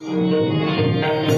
रंग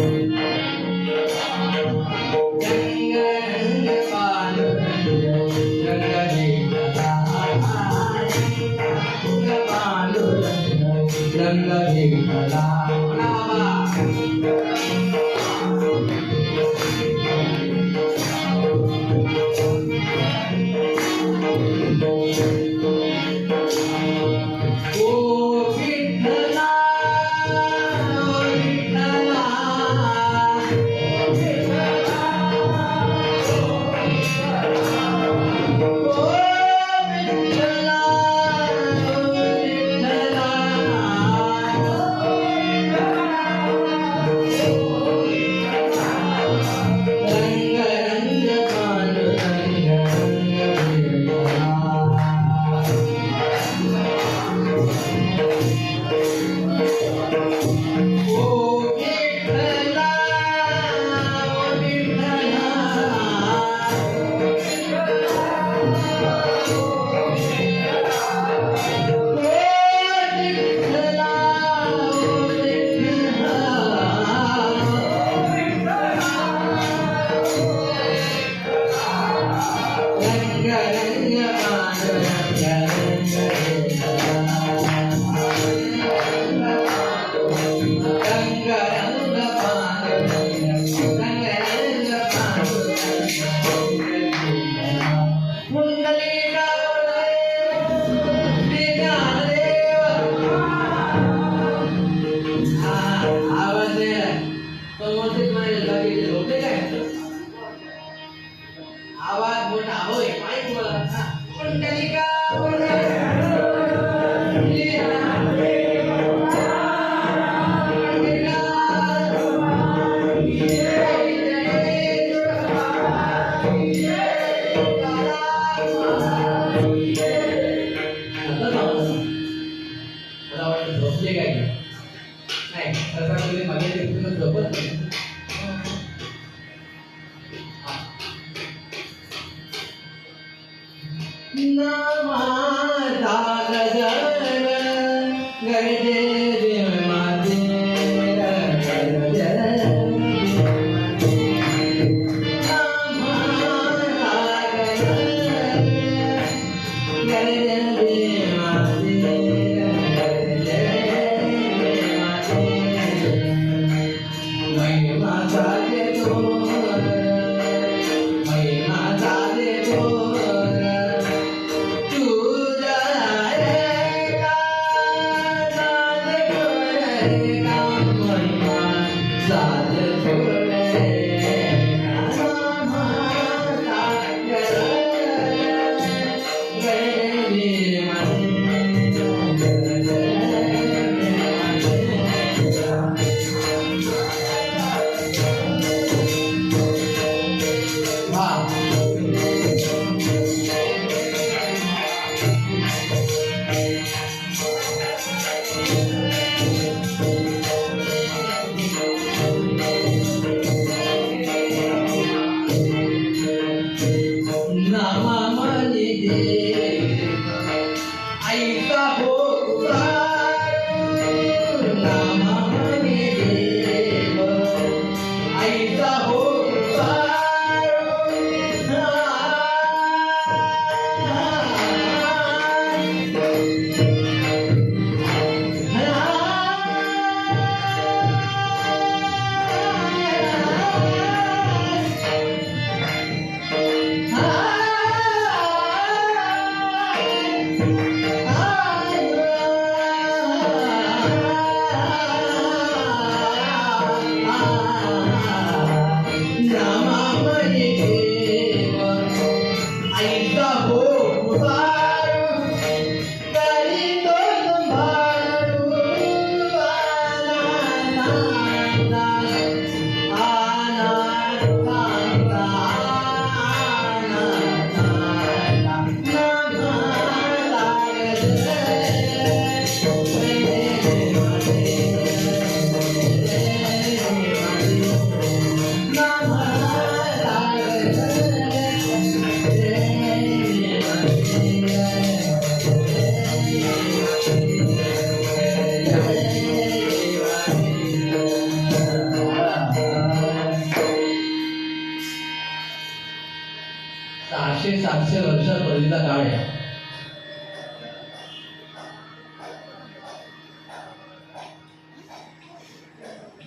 सहाशे सातशे वर्षापर्यंतचा काळ आहे.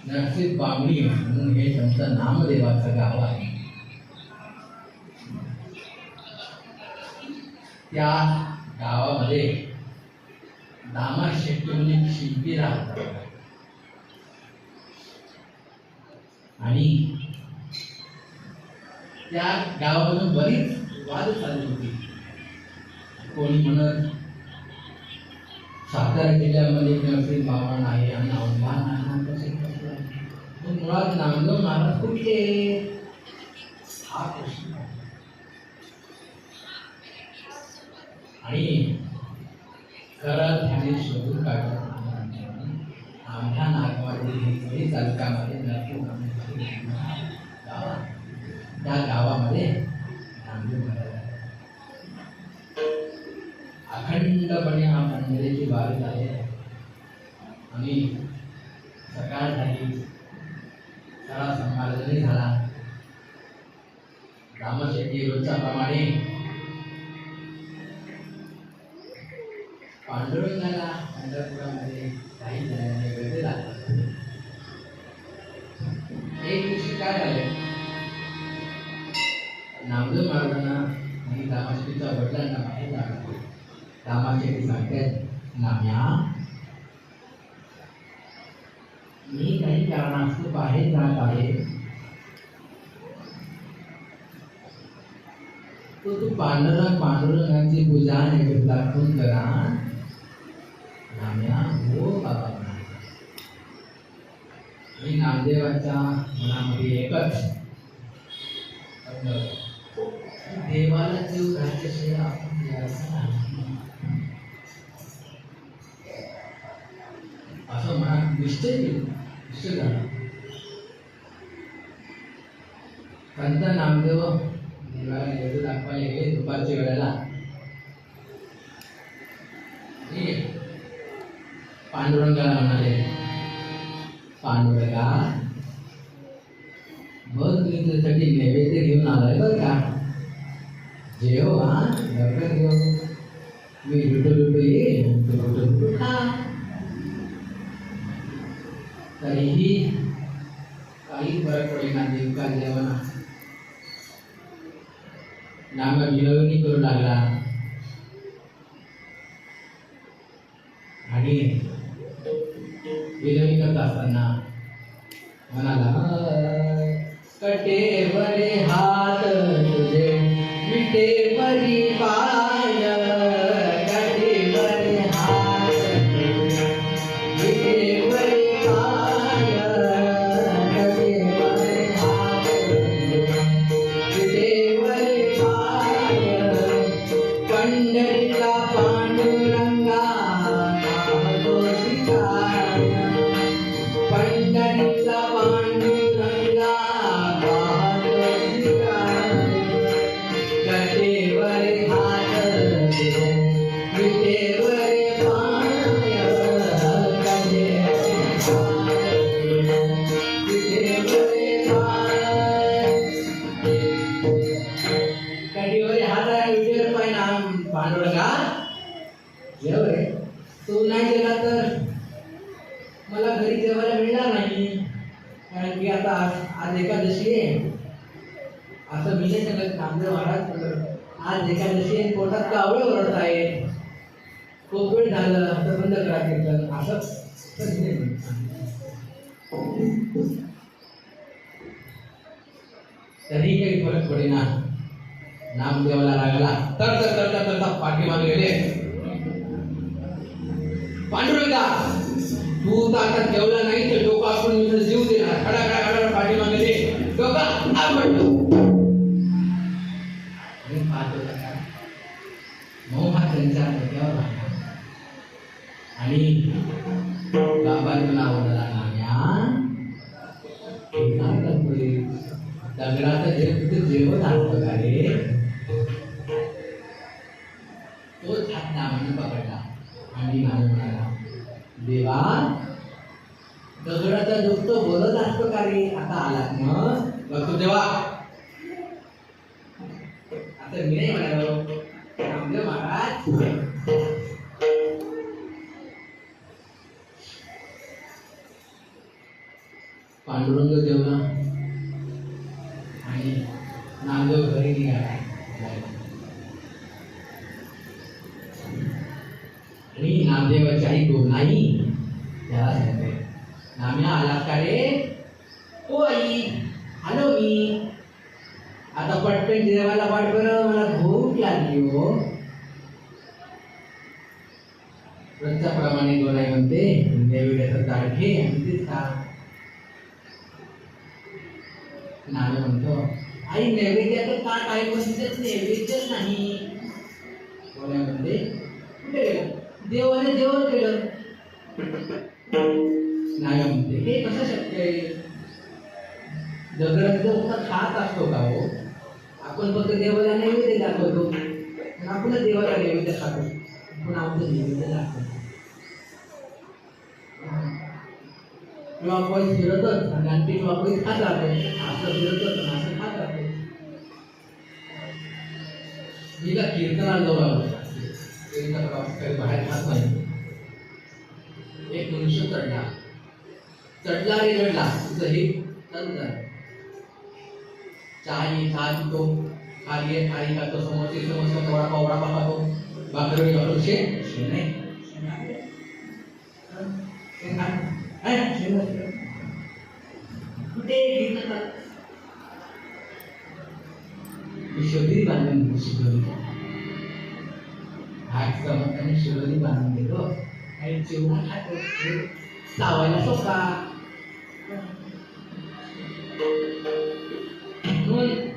नरसिंह बामणी म्हणून हे त्यांचं नामदेवाचं गाव आहे. त्या गावामध्ये दामा शेट्टी म्हणून शिल्पी राहतात. आणि त्या गावामधून बरीच वाद चालली होती. कोणी म्हणत सातारा जिल्ह्यामध्ये नरसिंह बाबा आहे आणि औंढा नाना कसे मुळात नांदव महाराज कुठले? हा प्रश्न आणि खरं त्याने शोधून काढलं आमच्या नागवाडी चालकामध्ये नरसिंह त्या गावामध्ये नामदेव महाराज अखंडपणे हा मंदिराची बारी आहे. आणि सकाळ झाली. सगळा संभारजनी झाला. रामशेट्टी रोजच्या प्रमाणे पांडुरंगाला पंढरपुरामध्ये काही जणांनी वेळ लागतात नामदेव महाराजांना आणि रामाशेट्टीच्या वडिलांना बाहेर जाणार रामाशेट्टी सांगतात नाम्या मी काही कारणास्तव बाहेर जात आहे. तो तू पांडुरंग पांडुरंगाची पूजा नैवेद्य दाखवून करा. नाम्या हो बाबा मी नामदेवाच्या मनामध्ये एकच आपलं देवाला जीव घातल्याशिवाय आपण द्यायचं असं मनात निश्चय केलं निश्चय झाला संत नामदेव देवाला नैवेद्य दाखवायला गेले दुपारच्या वेळेला. पांडुरंगाला म्हणाले पांडुरंगा बघ मी तुझ्यासाठी नैवेद्य घेऊन आलाय बरं का? जेव हा लवकर जेव मी लुटू लुटू ये तू लुटू लुटू खा तरीही काही फरक पडेना देव का जेवणा नाम विनवणी करू लागला आणि विनवणी करत असताना म्हणाला कटेवरे तरी काही फरक पडेना नामदेवाला लागला. तर तर तर तर पाठीमागे गेले. पांडुरंगा तू तर आता जेवला नाही तर डोकं आपण मी जीव देणार खडा खडा खडा पाठीमागे दे. डोकं आ म्हणतो मी पाहतो हा डोक्यावर आणि तिथे जेवण रे तोच हात नामाने पकडला आणि नाम म्हणाला देवा दगडाचा दुःख बोलत असतो का रे आता आलात मग बघतो देवा आता मी नाही म्हणालो रामदेव महाराज पांडुरंग जेवला आणि नामदेव घरी निघाला आणि नामदेवाची आई नाही त्याला सांगते नाम्या आला का रे हो आई आलो मी आता पटकन देवाला वाट बरं मला भूक लागली हो प्रमाणे दोन आई म्हणते नैवेद्याचं ताट घे आणि ते खा नामे म्हणतो आई नैवेद्याचं ताट आहे पण तिथेच नैवेद्यच नाही दोन आई म्हणते कुठे गेलं देवाने जेवण केलं नाही म्हणते. हे कसं शक्य आहे? दगड जर फक्त खात असतो का हो आपण फक्त देवाला नैवेद्य दाखवतो. पण आपण देवाला नैवेद्य खातो. पण आपलं नैवेद्य दाखवतो. किंवा आपण फिरतच आणि किंवा आपण खात राहतो. असं फिरतच असं खात राहतो. मी का कीर्तनाला जाऊ लागलो कीर्तन बाहेर खात नाही. मनुष्य चढला. चढला रे चढला तुझं हे चालू झालं चहा पितो खाली आहे खाली खातो समोरचे समोरचा वडा पाव वडा पाव खातो भाकरवडी खातो शे नाही. आहे. कुठे बांधून शिवगिरी हात जमताना शिवगिरी बांधून दिलो आणि चिवडा खातो चावायला सोपा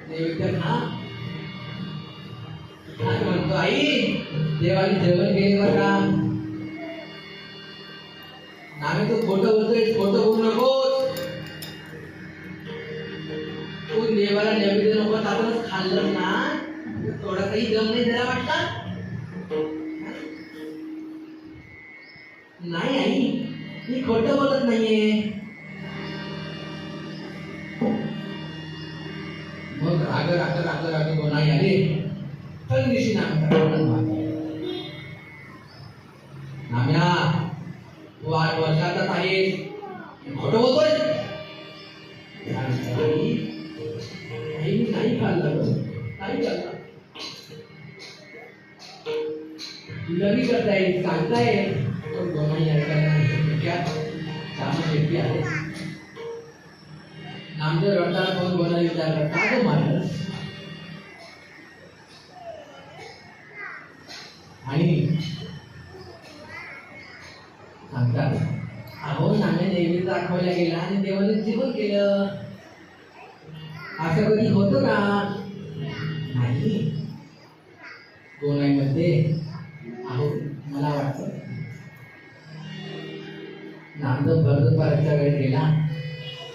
नैवेद्य खा आणि म्हणतो आई देवाने जेवण केले बरं का नामे तू खोटं बोलतोय खोटं बोलू नकोस तू देवाला नैवेद्य नको आपणच खाल्लं ना. तर थोडा काही दम नाही त्याला वाटला खोटं बोलत नाहीये. मग राग राग राग राग कोणाही आले तर दिवशी नाम्या तू आठ वर्षाचाच आहे खोटं बोलतोय?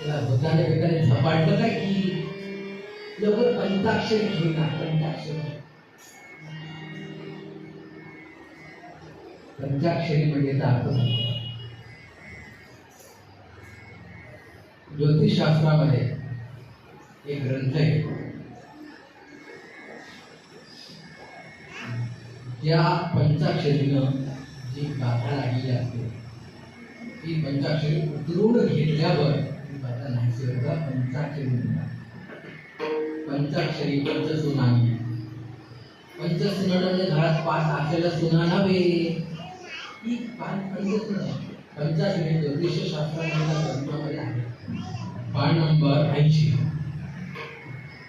त्याला भूताने बिताने झपाटलं काय की लवकर पंचाक्षरी घेऊन पंचाक्षरी पंचाक्षरी म्हणजे अर्थ सांगतो. ज्योतिषशास्त्रामध्ये एक ग्रंथ आहे ज्या पंचाक्षरीनं जी गाथा लागलेली असते ती पंचाक्षरी उतरून घेतल्यावर ती गाथा नाहीशी पंचाक्षरी पंच पंचाक्षरी पंचसुनामी पंचसुनामी घरात पाच असलेलं सुना नव्हे. ती पाच पंचसुना पंचाक्षरी ज्योतिष शास्त्रामध्ये ग्रंथामध्ये आहे पान नंबर ऐंशी.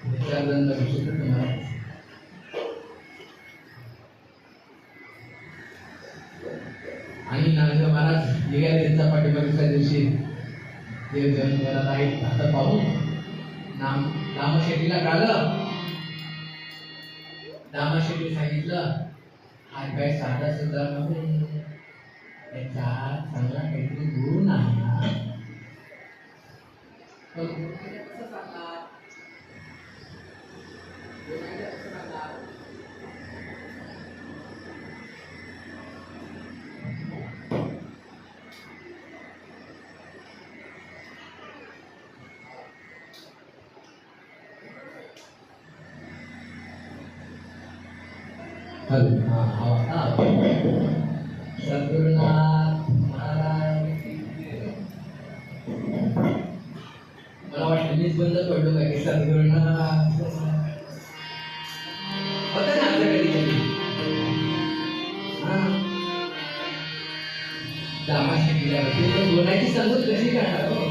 ग्रंथ विशिष्ट तुम्हाला आणि नागदेव महाराज निघाले त्यांच्या पाठीमागच्या दिवशी देव देव पाहून. नाम दामशेट्टीला कळलं. दामशेट्टी सांगितलं हा काय साधा सुद्धा नव्हे. त्याचा चांगला काहीतरी गुण आहे. पण कसं सांगणार? गुणाचं कसं सांगणार? हॅलो हां आवा आता सद्गुरुनाथ महाराज की जय. मला वाटलं मीच बंद पडलो काय की सद्गुरुनाथ होतं ना आपल्या कधी कधी हां दामाशी गेल्यावरती तर बोलायची समजूत कशी करणार हो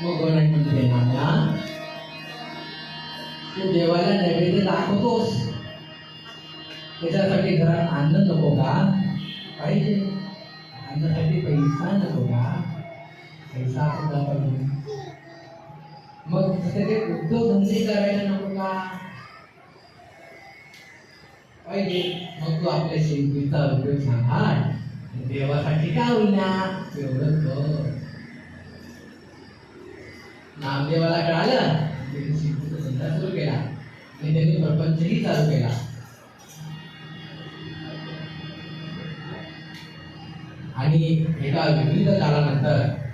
मग म्हणजे तू देवाला नैवेद्य दाखवतोस त्याच्यासाठी घरात अन्न नको का? पाहिजे. अन्नासाठी पैसा नको का? पैसा सुद्धा सगळे उद्योगधंदे करायला नको का? पाहिजे मग तू आपल्या शेतीचा उद्योग सांभाळ देवासाठी काय होईना? एवढं कर. नामदेवाला कळालं? त्यांनी शेतीचा धंदा सुरू केला. आणि त्यांनी प्रपंचही चालू केला. आणि एका विविध काळानंतर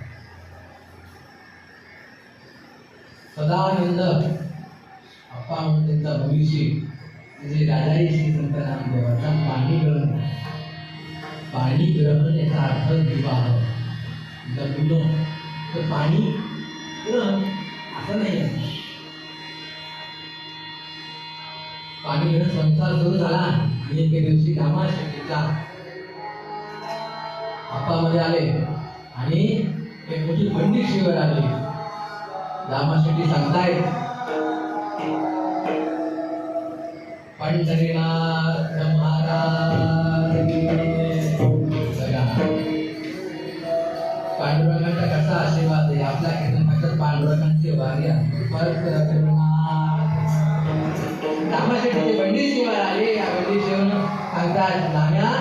सदानंद अप्पा म्हणून त्यांचा भविष्य म्हणजे राजाई श्री संत नामदेवाचा पाणी ग्रहण पाणी ग्रहण याचा अर्थ विवाह. लग्न तर पाणी ग्रहण असं नाही पाणी ग्रहण संसार सुरू झाला आणि एके दिवशी रामा शेतीचा हातामध्ये आले आणि एक मोठी बंदी शिवर आली. रामा शेट्टी सांगतायत. पंढरीनाथ महाराज. पांडुरंगाचा कसा आशीर्वाद आहे? आपल्या कीर्तनाच्या पांडुरंगाची वारी आहे. परत रामाशेठीचे बंडी शिवाय आले या बंडी शिवून सांगतात नाम्या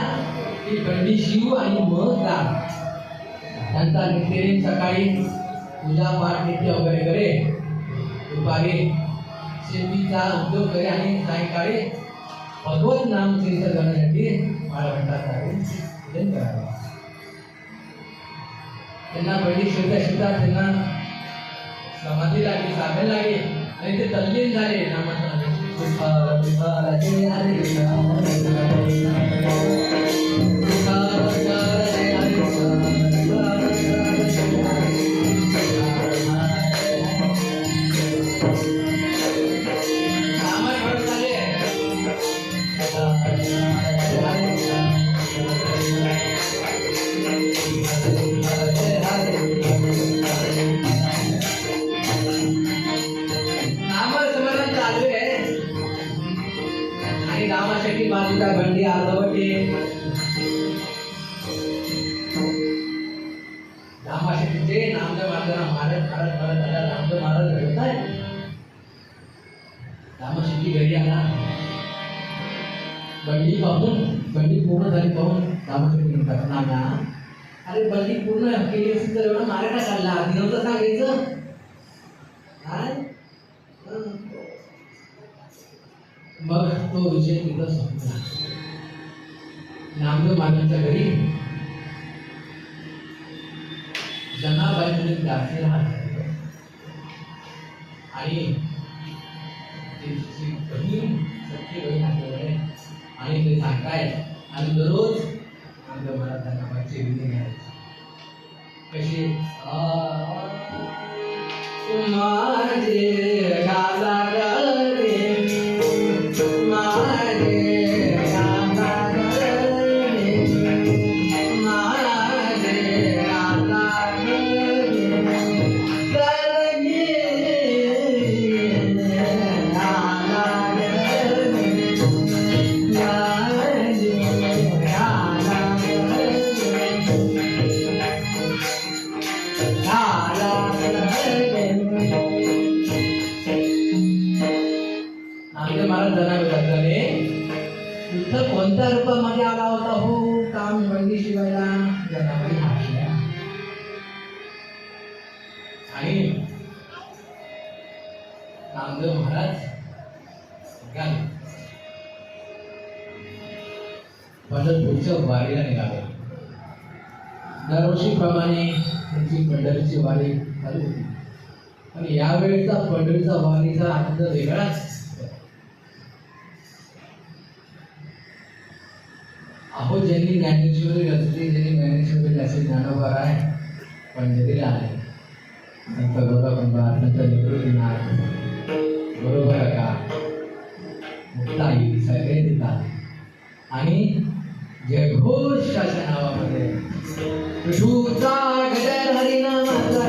बंडी शिव आणि मग राम त्यांचा नित्यनेम सकाळी पूजा पाठ नित्य वगैरे करे. दुपारी शेतीचा उद्योग करे आणि सायंकाळी भगवत नाम चिंतन करण्यासाठी बाळवंटासाठी पूजन करावे. त्यांना पहिली शिवता शिवता त्यांना समाधी लागली साधन लागली आणि ते तल्लीन झाले. नामाचा मग तो विषय तिथं संपला. नामदेव महाराजांच्या घरी. जनाबाई म्हणून दासी राहत आणि त्यांची बहीण सख्खी बहीण असल्यामुळे आणि ते सांगतायत आणि दररोज वारीला निघाले दरवर्षीप्रमाणे त्यांची पंढरीची वारी चालू होती. पण यावेळेचा पंढरीचा वारीचा आनंद वेगळाच अहो ज्यांनी ज्ञानेश्वरी रचली ज्यांनी ज्ञानेश्वरी असे ज्ञानोबा आहे पंढरीला आले संत गौरवंबा संत निवृत्तीनाथ बरोबर आहे का मुक्ता येईल सगळे देतात आणि जयघोषाच्या नावामध्ये हरिनामाचा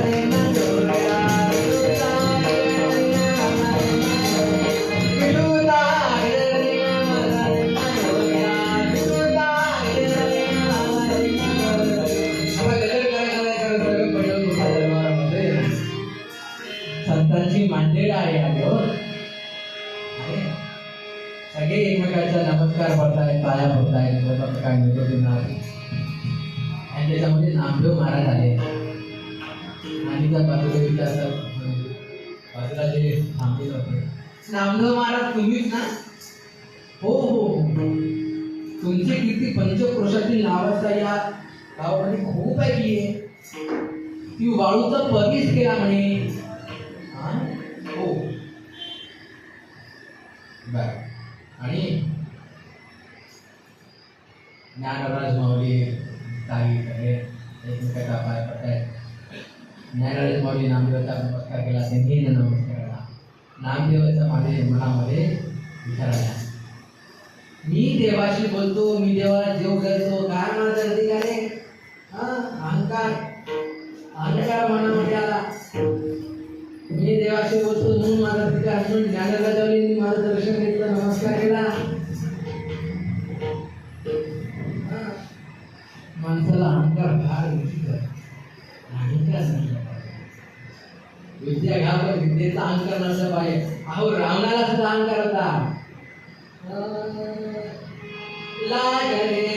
चमत्कार पडतायत पाया पडतायत बाबा काय निरोधीनाथ आणि त्याच्यामध्ये नामदेव महाराज आले. आणि त्या बाजूला विचारतात बाजूला जे थांबले होते नामदेव महाराज तुम्हीच ना? हो हो, हो. तुमचे किती पंचक्रोशातील नावाचा या गावामध्ये? खूप ऐकली आहे ती वाळूचा पगीच केला म्हणे. हो. बर. आणि ज्ञानराज माऊली काही सगळे एकमेकाचा पाय पडतायत. ज्ञानराज माऊली नामदेवाचा नमस्कार केला त्यांनी नमस्कार केला. नामदेवाचा माझे मनामध्ये विचार आला. मी देवाशी बोलतो मी देवाला जेव करतो काय माझा अधिकार आहे. हा अहंकार. अहंकार माणसाला अहंकार फार विचित्र आहे. अहंकार नसला विद्या घ्या विद्येचा अहंकार नसला पाहिजे. अहो रावणाला सुद्धा अहंकार होता. लागले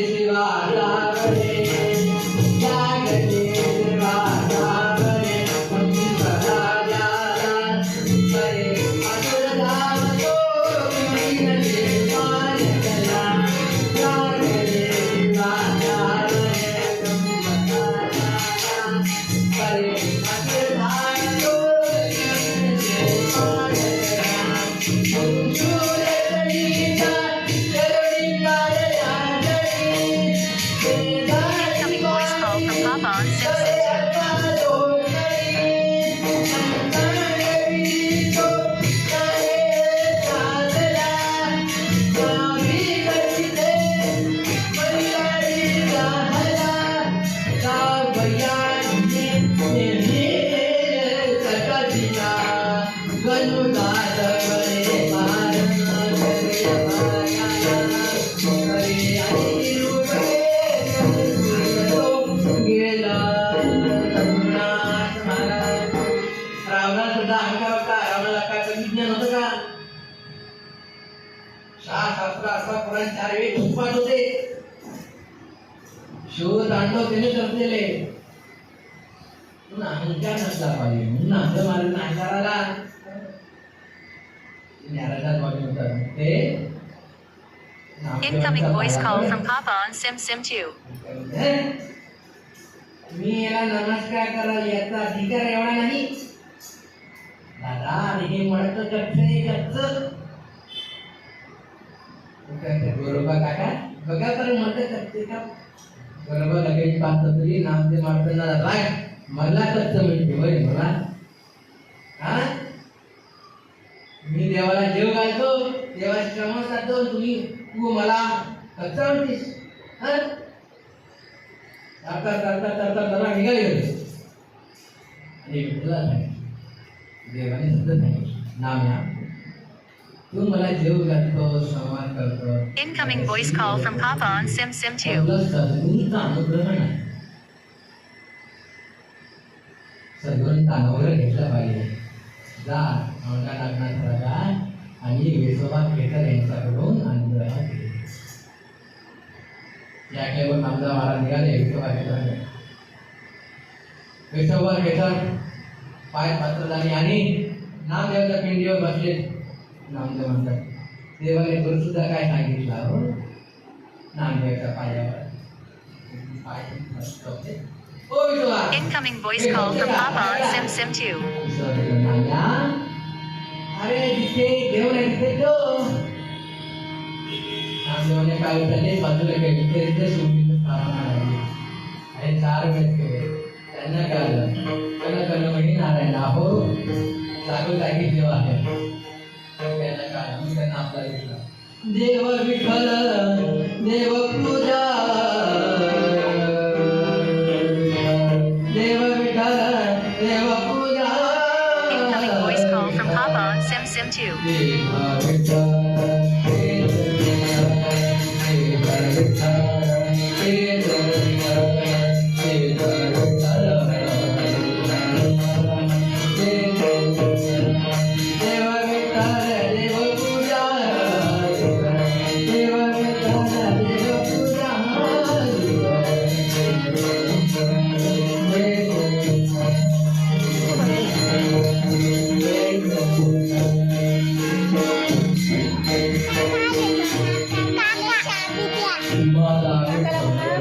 Incoming voice call from Papa on Sim Sim 2. मी याला नमस्कार करायला याचा अधिकार एवढा नाही दादा अरे हे म्हणत कच्च आहे कच्च बरोबर काका बघा तर म्हणत कच्चे का बरोबर लगेच पाहत तरी नामदेव मारताना राय मला कच्च मिळते होय मला हा मी देवाला जेव घालतो देवाची श्रमण करतो तुम्ही तू मला कच्चा म्हणतीस हा करता करता करता त्याला निघाले होते आणि विठ्ठला सांगितलं देवाने सुद्धा सांगितलं नाम्या तू मला जेव घालतो संवाद करतो Incoming voice call from Papa on Sim Sim 2. आपलं सद्गुरूचा अनुग्रह नाही सद्गुरूंचा अनुग्रह घेतला पाहिजे जा औंढा नागनाथ राजा आणि वेसोबा केटर यांच्याकडून अनुग्रह घे या केवळ नामदा महाराज निघाले विठोबा केटर विठोबा केटर पाय पात्र झाले आणि नामदेवाच्या पिंडीवर बसले. नामदेव म्हणतात देवाने गुरु सुद्धा काय सांगितलं हो नामदेवाच्या पायावर. पाय मस्त होते. ओ Vithoba Incoming voice call from Papa on Sim Sim 2. विश्वासाला Namya अरे जिथे देव नाही तिथे शिवाने काय उचलले बाजूला गेले ते सुटली स्थापना झाली आणि चार वेळेस केले त्यांना कळलं त्याला कळलं म्हणजे नारायण अहो जागोजागी देव आहे त्यांना कळलं मी त्यांना आपला विठला देव विठ्ठल देव पूजा देव पूजा Incoming voice call from Papa on SimSim2. माता विठ्ठल